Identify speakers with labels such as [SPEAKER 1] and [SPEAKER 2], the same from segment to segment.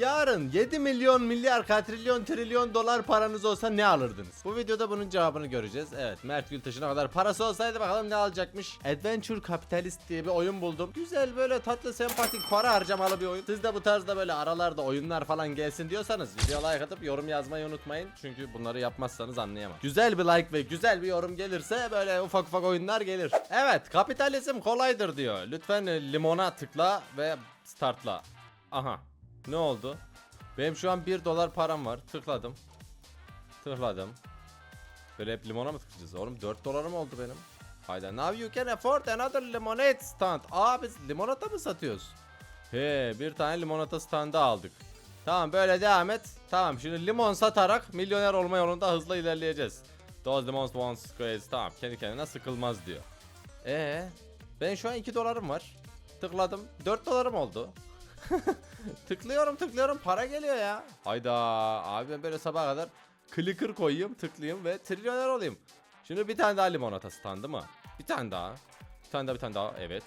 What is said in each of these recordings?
[SPEAKER 1] Yarın 7 milyon milyar katrilyon trilyon dolar paranız olsa ne alırdınız? Bu videoda bunun cevabını göreceğiz. Evet Mert Gültaş'ın o kadar parası olsaydı bakalım ne alacakmış. Adventure Capitalist diye bir oyun buldum. Güzel böyle tatlı sempatik para harcamalı bir oyun. Siz de bu tarzda böyle aralarda oyunlar falan gelsin diyorsanız video like atıp yorum yazmayı unutmayın. Çünkü bunları yapmazsanız anlayamam. Güzel bir like ve güzel bir yorum gelirse böyle ufak ufak oyunlar gelir. Evet kapitalizm kolaydır diyor. Lütfen limona tıkla ve startla. Aha. Ne oldu? Benim şu an 1 dolar param var. Tıkladım. Tıkladım. Böyle hep limona mı tıklayacağız? Oğlum 4 dolarım oldu benim. Hayda. Now you can afford another lemonade stand. Aa biz limonata mı satıyoruz? He bir tane limonata standı aldık. Tamam böyle devam et. Tamam şimdi limon satarak milyoner olma yolunda hızla ilerleyeceğiz. Those lemons once squares. Tamam kendi kendine sıkılmaz diyor. Ee, ben şu an 2 dolarım var. Tıkladım. 4 dolarım oldu. tıklıyorum tıklıyorum para geliyor ya. Hayda abi ben böyle sabaha kadar clicker koyayım tıklayayım ve trilyoner olayım. Şimdi bir tane daha limonata standı mı? Bir tane daha. Bir tane daha bir tane daha evet.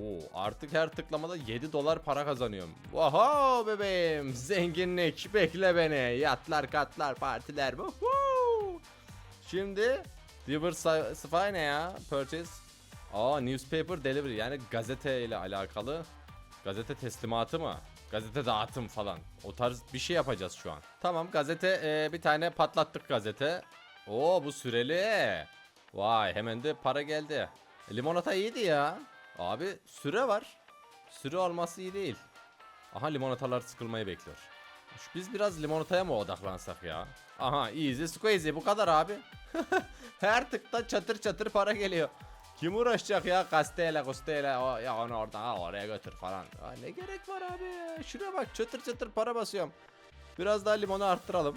[SPEAKER 1] Oo, artık her tıklamada 7 dolar para kazanıyorum. Wow bebeğim zenginlik bekle beni. Yatlar katlar partiler. Woohoo! Şimdi Diversify ne ya? Purchase. Aa newspaper delivery yani gazete ile alakalı. Gazete teslimatı mı? Gazete dağıtım falan. O tarz bir şey yapacağız şu an. Tamam gazete e, bir tane patlattık gazete. Oo bu süreli. Vay hemen de para geldi. E, limonata iyiydi ya. Abi süre var. Süre olması iyi değil. Aha limonatalar sıkılmayı bekliyor. Biz biraz limonataya mı odaklansak ya? Aha easy squeezy bu kadar abi. Her tıkta çatır çatır para geliyor. Kim uğraşacak ya gazeteyle gazeteyle o, ya onu oradan al oraya götür falan. Ya ne gerek var abi ya? Şuraya bak çatır çatır para basıyorum. Biraz daha limonu arttıralım.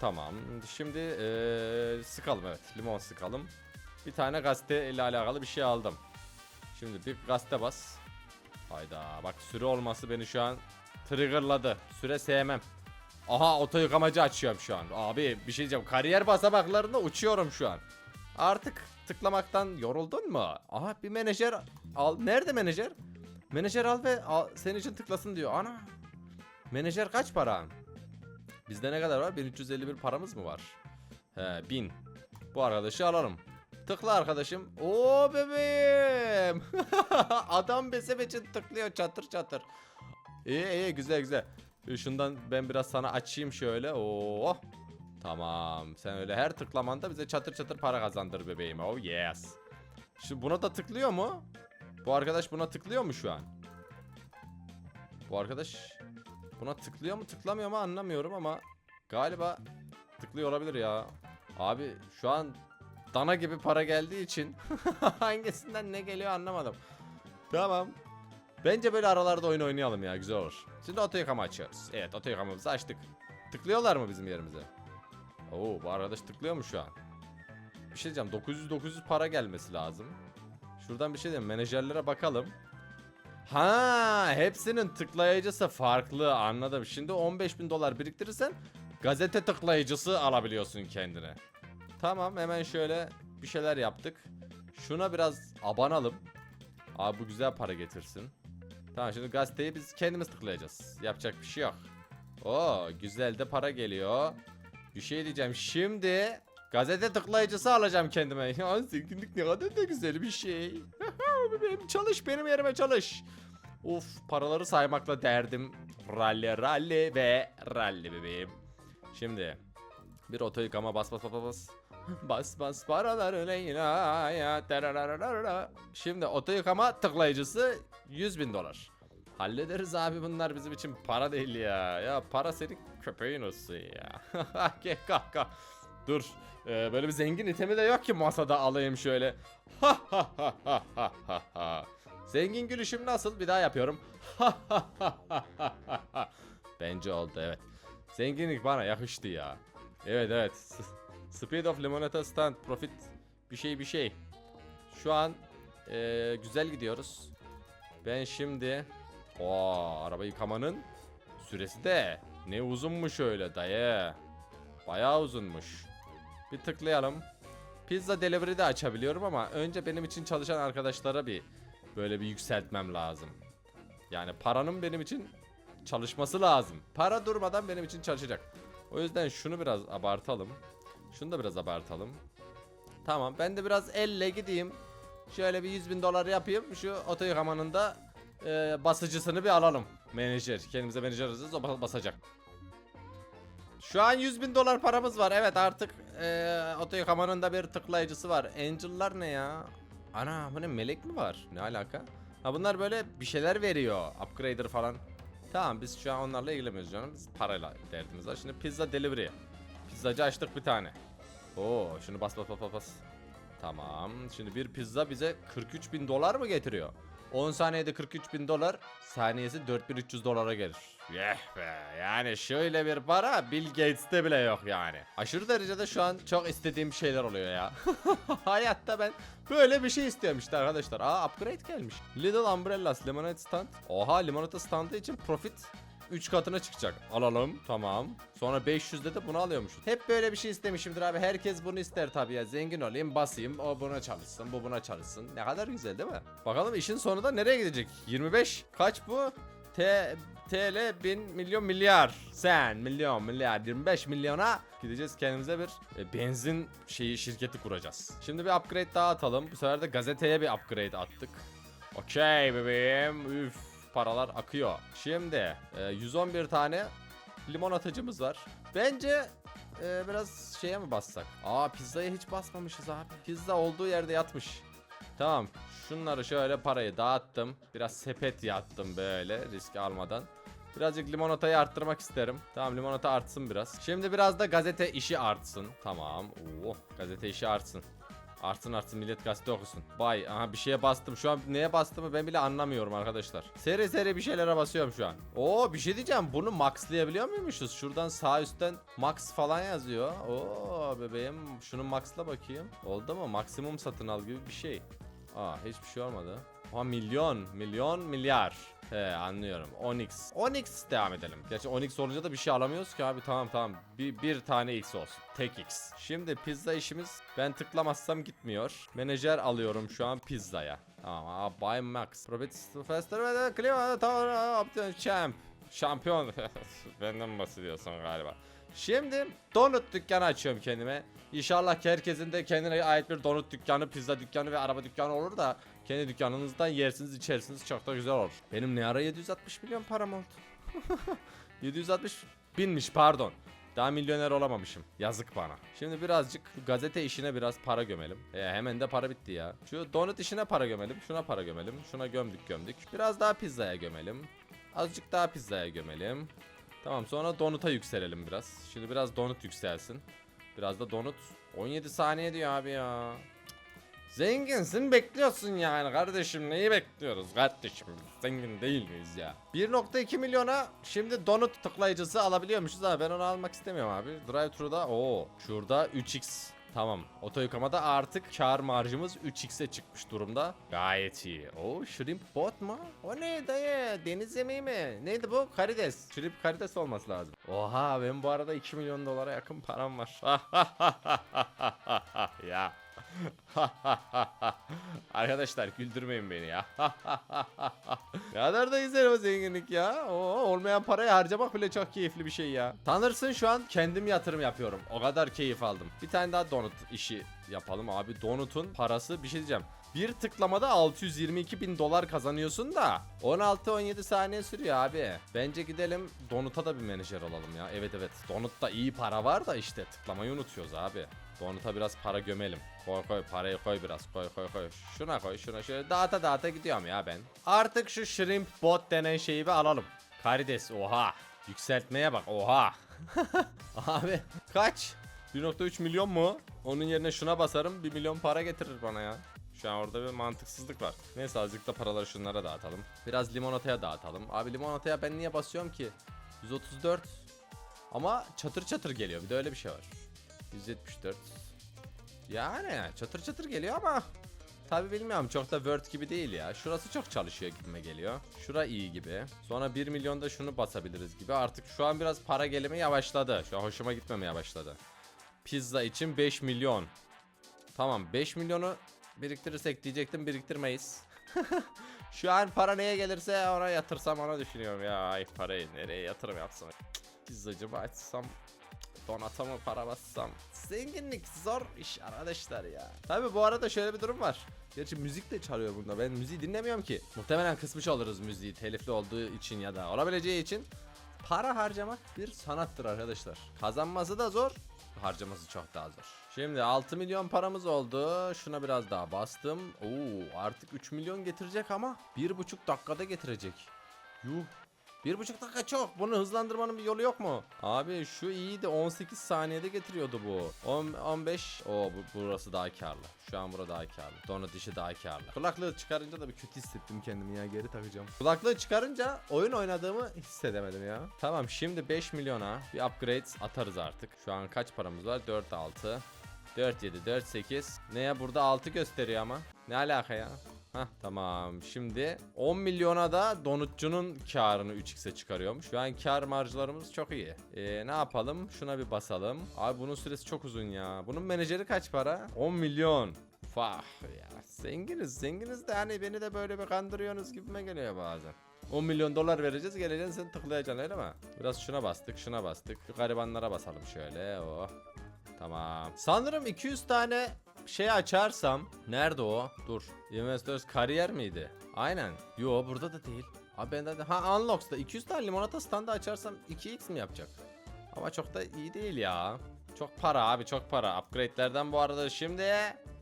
[SPEAKER 1] Tamam şimdi eee, sıkalım evet limon sıkalım. Bir tane gazete ile alakalı bir şey aldım. Şimdi bir gazete bas. Hayda bak süre olması beni şu an triggerladı. Süre sevmem. Aha oto yıkamacı açıyorum şu an. Abi bir şey diyeceğim. Kariyer basamaklarında uçuyorum şu an. Artık tıklamaktan yoruldun mu? Aha bir menajer al. Nerede menajer? Menajer al ve al, senin için tıklasın diyor. Ana. Menajer kaç para? Bizde ne kadar var? 1351 paramız mı var? He 1000. Bu arkadaşı alalım. Tıkla arkadaşım. Oo bebeğim. Adam besem için tıklıyor çatır çatır. İyi iyi güzel güzel. Şundan ben biraz sana açayım şöyle. Oo. Tamam. Sen öyle her tıklamanda bize çatır çatır para kazandır bebeğim. Oh yes. Şimdi buna da tıklıyor mu? Bu arkadaş buna tıklıyor mu şu an? Bu arkadaş buna tıklıyor mu tıklamıyor mu anlamıyorum ama galiba tıklıyor olabilir ya. Abi şu an dana gibi para geldiği için hangisinden ne geliyor anlamadım. Tamam. Bence böyle aralarda oyun oynayalım ya güzel olur. Şimdi oto yıkama açıyoruz. Evet oto yıkamamızı açtık. Tıklıyorlar mı bizim yerimize? Oo bu arkadaş tıklıyor mu şu an? Bir şey diyeceğim 900 900 para gelmesi lazım. Şuradan bir şey diyeyim menajerlere bakalım. Ha hepsinin tıklayıcısı farklı anladım. Şimdi 15 bin dolar biriktirirsen gazete tıklayıcısı alabiliyorsun kendine. Tamam hemen şöyle bir şeyler yaptık. Şuna biraz abanalım. Abi bu güzel para getirsin. Tamam şimdi gazeteyi biz kendimiz tıklayacağız. Yapacak bir şey yok. Oo güzel de para geliyor. Bir şey diyeceğim şimdi gazete tıklayıcısı alacağım kendime. Ya zenginlik ne kadar da güzel bir şey. çalış benim yerime çalış. Uf paraları saymakla derdim. Rally rally ve rally bebeğim. Şimdi bir oto yıkama bas bas bas bas, bas. Bas paraları Leyla ya. Şimdi oto yıkama tıklayıcısı 100 bin dolar. Hallederiz abi bunlar bizim için para değil ya. Ya para senin köpeğin olsun ya. Gel kalk kalk. Dur. Ee, böyle bir zengin itemi de yok ki masada alayım şöyle. Zengin gülüşüm nasıl? Bir daha yapıyorum. Bence oldu evet. Zenginlik bana yakıştı ya. Evet evet. Speed of limonata stand profit bir şey bir şey. Şu an eee, güzel gidiyoruz. Ben şimdi o araba yıkamanın süresi de ne uzunmuş öyle dayı. Bayağı uzunmuş. Bir tıklayalım. Pizza delivery de açabiliyorum ama önce benim için çalışan arkadaşlara bir böyle bir yükseltmem lazım. Yani paranın benim için çalışması lazım. Para durmadan benim için çalışacak. O yüzden şunu biraz abartalım. Şunu da biraz abartalım. Tamam ben de biraz elle gideyim. Şöyle bir 100 bin dolar yapayım. Şu oto yıkamanın da e, basıcısını bir alalım. Menajer. Kendimize menajer arayacağız. O bas- basacak. Şu an 100 bin dolar paramız var. Evet artık e, oto yıkamanın da bir tıklayıcısı var. Angel'lar ne ya? Ana bu ne melek mi var? Ne alaka? Ha bunlar böyle bir şeyler veriyor. Upgrader falan. Tamam biz şu an onlarla ilgilenmiyoruz canım. Biz parayla derdimiz var. Şimdi pizza delivery. Pizzacı açtık bir tane. Oo şunu bas bas bas bas. Tamam. Şimdi bir pizza bize 43 bin dolar mı getiriyor? 10 saniyede 43 bin dolar, saniyesi 4300 dolara gelir. Yeh be yani şöyle bir para Bill Gates'te bile yok yani. Aşırı derecede şu an çok istediğim şeyler oluyor ya. Hayatta ben böyle bir şey istiyorum işte arkadaşlar. Aa upgrade gelmiş. Little Umbrellas Lemonade Stand. Oha limonata standı için profit 3 katına çıkacak. Alalım. Tamam. Sonra 500'de de bunu alıyormuşuz. Hep böyle bir şey istemişimdir abi. Herkes bunu ister tabii ya. Zengin olayım, basayım. O buna çalışsın, bu buna çalışsın. Ne kadar güzel değil mi? Bakalım işin sonunda nereye gidecek? 25. Kaç bu? T TL bin milyon milyar. Sen milyon milyar 25 milyona gideceğiz kendimize bir e, benzin şeyi şirketi kuracağız. Şimdi bir upgrade daha atalım. Bu sefer de gazeteye bir upgrade attık. Okey bebeğim. Üf paralar akıyor. Şimdi e, 111 tane limonatacımız var. Bence e, biraz şeye mi bassak? Aa pizzaya hiç basmamışız abi. Pizza olduğu yerde yatmış. Tamam. Şunları şöyle parayı dağıttım. Biraz sepet yattım böyle risk almadan. Birazcık limonatayı arttırmak isterim. Tamam limonata artsın biraz. Şimdi biraz da gazete işi artsın. Tamam. Oo, gazete işi artsın. Artsın artsın millet gazete okusun. Bay aha bir şeye bastım. Şu an neye bastığımı ben bile anlamıyorum arkadaşlar. Seri seri bir şeylere basıyorum şu an. Oo bir şey diyeceğim. Bunu maxlayabiliyor muymuşuz? Şuradan sağ üstten max falan yazıyor. Oo bebeğim şunu maxla bakayım. Oldu mu? Maksimum satın al gibi bir şey. Aa hiçbir şey olmadı. Oha milyon, milyon, milyar. He anlıyorum. Onyx. Onyx devam edelim. Gerçi Onyx olunca da bir şey alamıyoruz ki abi. Tamam tamam. Bir, bir tane X olsun. Tek X. Şimdi pizza işimiz ben tıklamazsam gitmiyor. Menajer alıyorum şu an pizzaya. Tamam. Buy max. Profit faster klima champ. Şampiyon. Benden bahsediyorsun galiba. Şimdi donut dükkanı açıyorum kendime. İnşallah ki herkesin de kendine ait bir donut dükkanı, pizza dükkanı ve araba dükkanı olur da kendi dükkanınızdan yersiniz içersiniz çok da güzel olur. Benim ne ara 760 milyon param oldu. 760 binmiş pardon. Daha milyoner olamamışım. Yazık bana. Şimdi birazcık şu gazete işine biraz para gömelim. E, hemen de para bitti ya. Şu donut işine para gömelim. Şuna para gömelim. Şuna gömdük gömdük. Biraz daha pizzaya gömelim. Azıcık daha pizzaya gömelim. Tamam sonra donuta yükselelim biraz. Şimdi biraz donut yükselsin. Biraz da donut. 17 saniye diyor abi ya. Zenginsin bekliyorsun yani kardeşim neyi bekliyoruz kardeşim zengin değil miyiz ya 1.2 milyona şimdi donut tıklayıcısı alabiliyormuşuz ama ben onu almak istemiyorum abi Drive thru'da o şurada 3x Tamam. Oto yıkamada artık kar marjımız 3x'e çıkmış durumda. Gayet iyi. O shrimp bot mu? O ne dayı? Deniz yemeği mi? Neydi bu? Karides. Shrimp karides olması lazım. Oha ben bu arada 2 milyon dolara yakın param var. Ya Arkadaşlar güldürmeyin beni ya. ne kadar da güzel o zenginlik ya. Oo, olmayan parayı harcamak bile çok keyifli bir şey ya. Tanırsın şu an kendim yatırım yapıyorum. O kadar keyif aldım. Bir tane daha donut işi yapalım abi. Donut'un parası bir şey diyeceğim. Bir tıklamada 622 bin dolar kazanıyorsun da 16-17 saniye sürüyor abi. Bence gidelim Donut'a da bir menajer olalım ya. Evet evet Donut'ta iyi para var da işte tıklamayı unutuyoruz abi. Donut'a biraz para gömelim. Koy koy parayı koy biraz koy koy koy. Şuna koy şuna şöyle dağıta dağıta gidiyorum ya ben. Artık şu shrimp bot denen şeyi bir alalım. Karides oha. Yükseltmeye bak oha. Abi kaç? 1.3 milyon mu? Onun yerine şuna basarım 1 milyon para getirir bana ya. Şu an orada bir mantıksızlık var. Neyse azıcık da paraları şunlara dağıtalım. Biraz limonataya dağıtalım. Abi limonataya ben niye basıyorum ki? 134. Ama çatır çatır geliyor. Bir de öyle bir şey var. 174. Yani çatır çatır geliyor ama Tabi bilmiyorum çok da Word gibi değil ya. Şurası çok çalışıyor gibime geliyor. Şura iyi gibi. Sonra 1 milyonda şunu basabiliriz gibi. Artık şu an biraz para gelimi yavaşladı. Şu an hoşuma gitmemeye başladı. Pizza için 5 milyon. Tamam 5 milyonu biriktirirsek diyecektim biriktirmeyiz. Şu an para neye gelirse ona yatırsam ona düşünüyorum ya. Ay parayı nereye yatırım yapsam. Pizzacı açsam? Donata mı para bassam? Zenginlik zor iş arkadaşlar ya. Tabi bu arada şöyle bir durum var. Gerçi müzik de çalıyor bunda. Ben müziği dinlemiyorum ki. Muhtemelen kısmış oluruz müziği telifli olduğu için ya da olabileceği için. Para harcamak bir sanattır arkadaşlar. Kazanması da zor, harcaması çok daha zor. Şimdi 6 milyon paramız oldu. Şuna biraz daha bastım. Oo, artık 3 milyon getirecek ama 1,5 dakikada getirecek. Yuh. Bir buçuk dakika çok. Bunu hızlandırmanın bir yolu yok mu? Abi şu iyiydi. 18 saniyede getiriyordu bu. 10, 15. Oo bu, burası daha karlı. Şu an bura daha karlı. Donut işi daha karlı. Kulaklığı çıkarınca da bir kötü hissettim kendimi ya. Geri takacağım. Kulaklığı çıkarınca oyun oynadığımı hissedemedim ya. Tamam şimdi 5 milyona bir upgrade atarız artık. Şu an kaç paramız var? 4 6. 4 7 4 8. Neye burada 6 gösteriyor ama. Ne alaka ya? Hah tamam. Şimdi 10 milyona da donutçunun karını 3x'e çıkarıyormuş. Şu an kar marjlarımız çok iyi. Ee, ne yapalım? Şuna bir basalım. Abi bunun süresi çok uzun ya. Bunun menajeri kaç para? 10 milyon. Fah ya. Zenginiz zenginiz de hani beni de böyle bir kandırıyorsunuz gibime geliyor bazen. 10 milyon dolar vereceğiz geleceksin sen tıklayacaksın öyle mi? Biraz şuna bastık şuna bastık. Bir garibanlara basalım şöyle. Oh. Tamam. Sanırım 200 tane şey açarsam nerede o? Dur. Investors kariyer miydi? Aynen. Yo burada da değil. Abi bende de ha Unlocks'ta 200 tane limonata standı açarsam 2x mi yapacak? Ama çok da iyi değil ya. Çok para abi çok para. Upgrade'lerden bu arada şimdi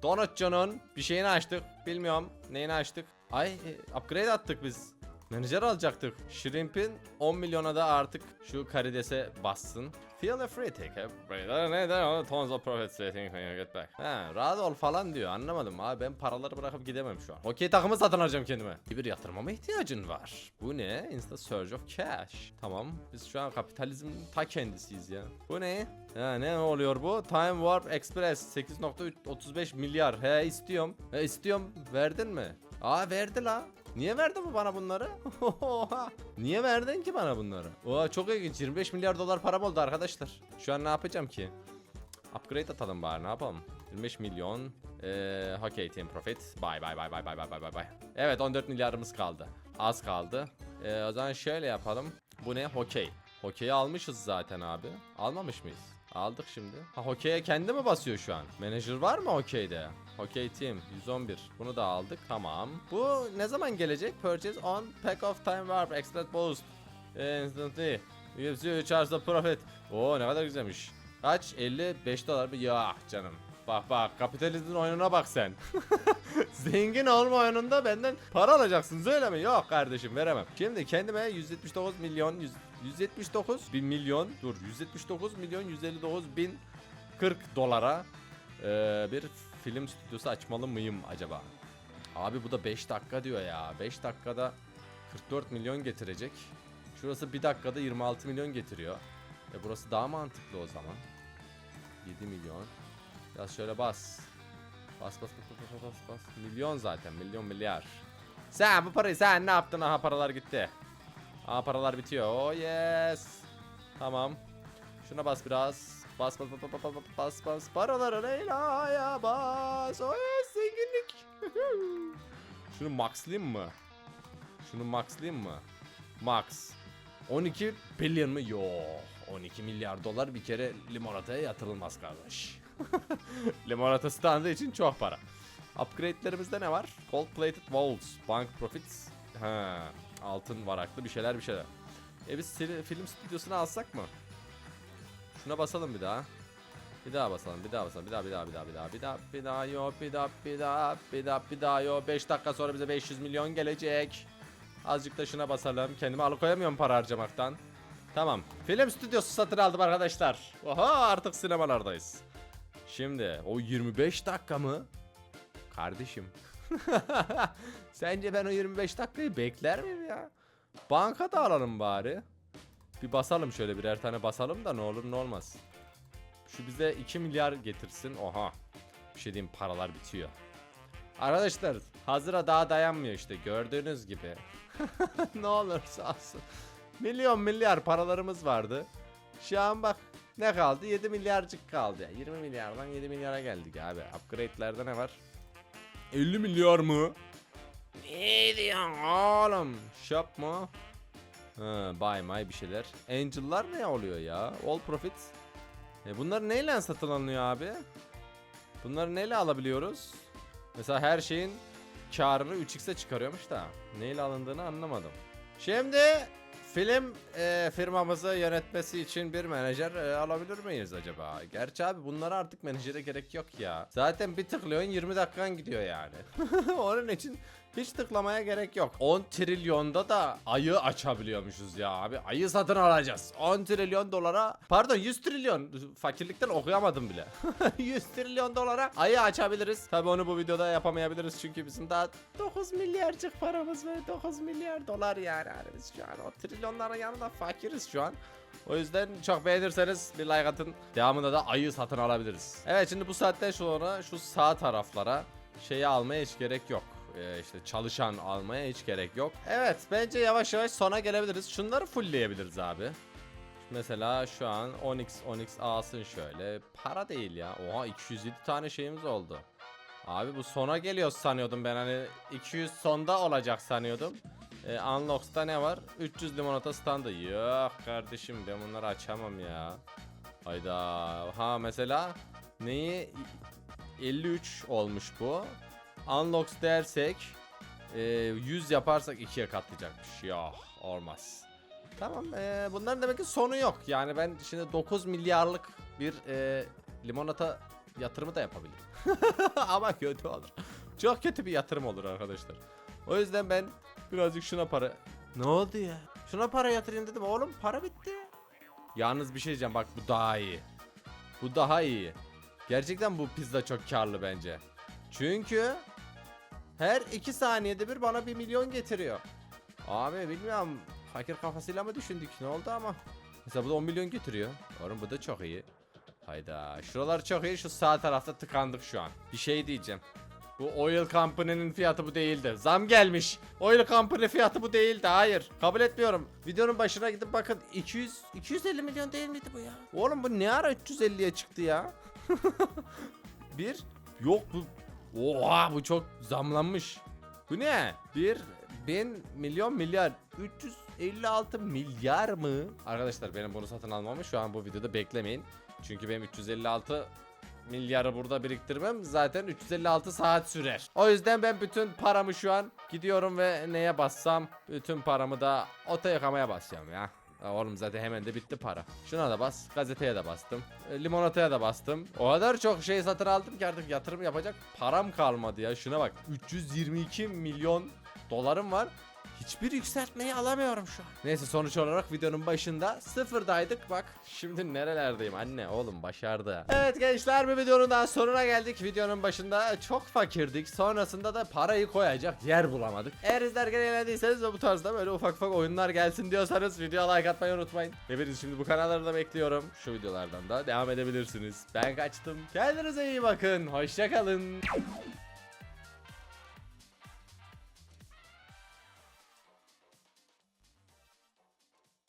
[SPEAKER 1] Donutçu'nun bir şeyini açtık. Bilmiyorum neyini açtık. Ay e, upgrade attık biz. Menajer alacaktık. Shrimp'in 10 milyona da artık şu karidese bassın. Feel free take a neden tons of profits waiting when you get back. He, rahat ol falan diyor anlamadım abi ben paraları bırakıp gidemem şu an. Okey takımı satın alacağım kendime. Bir yatırmama ihtiyacın var. Bu ne? Insta surge of cash. Tamam biz şu an kapitalizmin ta kendisiyiz ya. Bu ne? Ha, ne oluyor bu? Time Warp Express 8.35 milyar. He istiyorum. He istiyorum. Verdin mi? Aa verdi la. Niye verdi bu bana bunları? Niye verdin ki bana bunları? Oha çok ilginç. 25 milyar dolar param oldu arkadaşlar. Şu an ne yapacağım ki? Upgrade atalım bari ne yapalım? 25 milyon. Ee, okay team profit. Bye bye bye bye bye bye bye bye. Evet 14 milyarımız kaldı. Az kaldı. Ee, o zaman şöyle yapalım. Bu ne? Hokey. Hokey'i almışız zaten abi. Almamış mıyız? Aldık şimdi. Ha hokeye kendi mi basıyor şu an? Manager var mı hokeyde? Hokey team 111. Bunu da aldık. Tamam. Bu ne zaman gelecek? Purchase on pack of time warp expert boost. Instantly. UFC charge the profit. Oo ne kadar güzelmiş. Kaç? 55 dolar mı? Ya canım. Bak bak kapitalizmin oyununa bak sen. Zengin olma oyununda benden para alacaksın öyle mi? Yok kardeşim veremem. Şimdi kendime 179 milyon 100, 179 bin milyon dur 179 milyon 159 bin 40 dolara eee, bir film stüdyosu açmalı mıyım acaba? Abi bu da 5 dakika diyor ya. 5 dakikada 44 milyon getirecek. Şurası 1 dakikada 26 milyon getiriyor. E burası daha mantıklı o zaman. 7 milyon. Biraz şöyle. Bas bas bas bas bas bas bas. Milyon zaten milyon milyar. Sen bu parayı sen ne yaptın? Aha paralar gitti. Aha paralar bitiyor. Oh yes. Tamam. Şuna bas biraz. Bas bas bas bas bas bas bas. Paraları Leyla'ya bas. Oh yes zenginlik. Şunu maxlayayım mı? Şunu maxlayayım mı? Max. 12 billion mı? Yo. 12 milyar dolar bir kere limonataya yatırılmaz kardeş. Limonata standı için çok para. Upgrade'lerimizde ne var? Gold plated walls, bank profits. Ha, altın varaklı bir şeyler bir şeyler. E biz film stüdyosunu alsak mı? Şuna basalım bir daha. Bir daha basalım, bir daha basalım, bir daha, bir daha, bir daha, bir daha, bir daha, bir daha, yo, bir daha, bir daha, bir daha, bir daha, yo. 5 dakika sonra bize 500 milyon gelecek. Azıcık da şuna basalım. Kendimi alıkoyamıyorum para harcamaktan. Tamam. Film stüdyosu satın aldım arkadaşlar. Oha artık sinemalardayız. Şimdi o 25 dakika mı? Kardeşim. Sence ben o 25 dakikayı bekler miyim ya? Bankada alalım bari. Bir basalım şöyle birer tane basalım da ne olur ne olmaz. Şu bize 2 milyar getirsin. Oha. Bir şey diyeyim paralar bitiyor. Arkadaşlar hazıra daha dayanmıyor işte gördüğünüz gibi. ne olursa olsun. Milyon milyar paralarımız vardı. Şu an bak ne kaldı? 7 milyarcık kaldı. ya. 20 milyardan 7 milyara geldik abi. Upgrade'lerde ne var? 50 milyar mı? İyi diyorsun oğlum. Shop mu? Ha, my bir şeyler. Angel'lar ne oluyor ya? All profits. E bunlar neyle satın alınıyor abi? Bunları neyle alabiliyoruz? Mesela her şeyin karını 3x'e çıkarıyormuş da neyle alındığını anlamadım. Şimdi film e, firmamızı yönetmesi için bir menajer e, alabilir miyiz acaba? Gerçi abi bunlara artık menajere gerek yok ya. Zaten bir tıklıyorsun 20 dakikan gidiyor yani. Onun için hiç tıklamaya gerek yok. 10 trilyonda da ayı açabiliyormuşuz ya abi. Ayı satın alacağız. 10 trilyon dolara pardon 100 trilyon fakirlikten okuyamadım bile. 100 trilyon dolara ayı açabiliriz. Tabi onu bu videoda yapamayabiliriz çünkü bizim daha 9 milyarcık paramız var. 9 milyar dolar yani. yani biz şu an o trilyonların yanında fakiriz şu an. O yüzden çok beğenirseniz bir like atın. Devamında da ayı satın alabiliriz. Evet şimdi bu saatten sonra şu sağ taraflara şeyi almaya hiç gerek yok. Ee, işte çalışan almaya hiç gerek yok. Evet bence yavaş yavaş sona gelebiliriz. Şunları fullleyebiliriz abi. Mesela şu an Onyx Onyx alsın şöyle. Para değil ya. Oha 207 tane şeyimiz oldu. Abi bu sona geliyor sanıyordum ben hani 200 sonda olacak sanıyordum. Ee, Unlocks'ta ne var? 300 limonata standı. Yok kardeşim ben bunları açamam ya. Hayda. Ha mesela neyi 53 olmuş bu. Unlocks dersek e, 100 yaparsak ikiye katlayacakmış. Ya olmaz. Tamam e, bunların demek ki sonu yok. Yani ben şimdi 9 milyarlık bir e, limonata yatırımı da yapabilirim. Ama kötü olur. Çok kötü bir yatırım olur arkadaşlar. O yüzden ben birazcık şuna para... Ne oldu ya? Şuna para yatırayım dedim oğlum para bitti. Yalnız bir şey diyeceğim bak bu daha iyi. Bu daha iyi. Gerçekten bu pizza çok karlı bence. Çünkü her 2 saniyede bir bana 1 milyon getiriyor. Abi bilmiyorum fakir kafasıyla mı düşündük ne oldu ama. Mesela bu da 10 milyon getiriyor. Oğlum bu da çok iyi. Hayda şuralar çok iyi şu sağ tarafta tıkandık şu an. Bir şey diyeceğim. Bu Oil Company'nin fiyatı bu değildi. Zam gelmiş. Oil Company fiyatı bu değildi. Hayır. Kabul etmiyorum. Videonun başına gidip bakın. 200 250 milyon değil miydi bu ya? Oğlum bu ne ara 350'ye çıktı ya? bir yok bu. Oha bu çok zamlanmış. Bu ne? Bir bin milyon milyar 356 milyar mı? Arkadaşlar benim bunu satın almamı şu an bu videoda beklemeyin. Çünkü benim 356 milyarı burada biriktirmem zaten 356 saat sürer. O yüzden ben bütün paramı şu an gidiyorum ve neye bassam bütün paramı da oto yakamaya basacağım ya. Oğlum zaten hemen de bitti para. Şuna da bas. Gazeteye de bastım. e, limonataya da bastım. O kadar çok şey satın aldım ki artık yatırım yapacak param kalmadı ya. Şuna bak. 322 milyon dolarım var. Hiçbir yükseltmeyi alamıyorum şu an. Neyse sonuç olarak videonun başında sıfırdaydık. Bak şimdi nerelerdeyim anne oğlum başardı. Evet gençler bir videonun daha sonuna geldik. Videonun başında çok fakirdik. Sonrasında da parayı koyacak yer bulamadık. Eğer izlerken eğlendiyseniz ve bu tarzda böyle ufak ufak oyunlar gelsin diyorsanız videoya like atmayı unutmayın. Hepiniz şimdi bu kanalları da bekliyorum. Şu videolardan da devam edebilirsiniz. Ben kaçtım. Kendinize iyi bakın. Hoşçakalın.